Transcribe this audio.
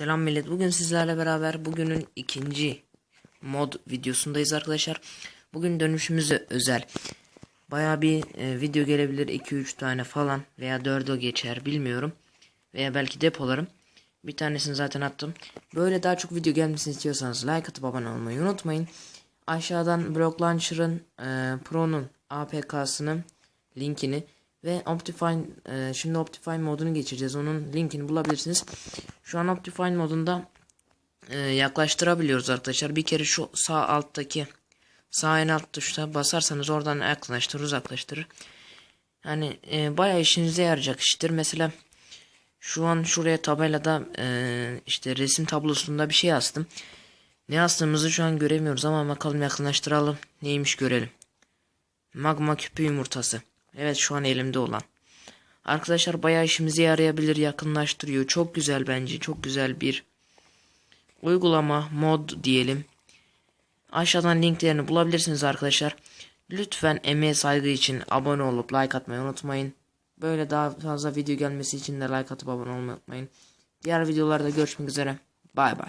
Selam millet. Bugün sizlerle beraber bugünün ikinci mod videosundayız arkadaşlar. Bugün dönüşümüze özel. Baya bir e, video gelebilir 2-3 tane falan veya 4'e geçer bilmiyorum. Veya belki depolarım. Bir tanesini zaten attım. Böyle daha çok video gelmesini istiyorsanız like atıp abone olmayı unutmayın. Aşağıdan Block Launcher'ın e, Pro'nun APK'sının linkini ve Optifine e, şimdi Optifine modunu geçireceğiz. Onun linkini bulabilirsiniz. Şu an Optifine modunda e, yaklaştırabiliyoruz arkadaşlar. Bir kere şu sağ alttaki sağ en alt tuşta basarsanız oradan yaklaştırır uzaklaştırır. Yani e, bayağı işinize yarayacak iştir. Mesela şu an şuraya tabelada e, işte resim tablosunda bir şey astım. Ne astığımızı şu an göremiyoruz ama bakalım yakınlaştıralım. Neymiş görelim. Magma küpü yumurtası. Evet şu an elimde olan. Arkadaşlar bayağı işimize yarayabilir yakınlaştırıyor. Çok güzel bence. Çok güzel bir uygulama mod diyelim. Aşağıdan linklerini bulabilirsiniz arkadaşlar. Lütfen emeğe saygı için abone olup like atmayı unutmayın. Böyle daha fazla video gelmesi için de like atıp abone olmayı unutmayın. Diğer videolarda görüşmek üzere. Bay bay.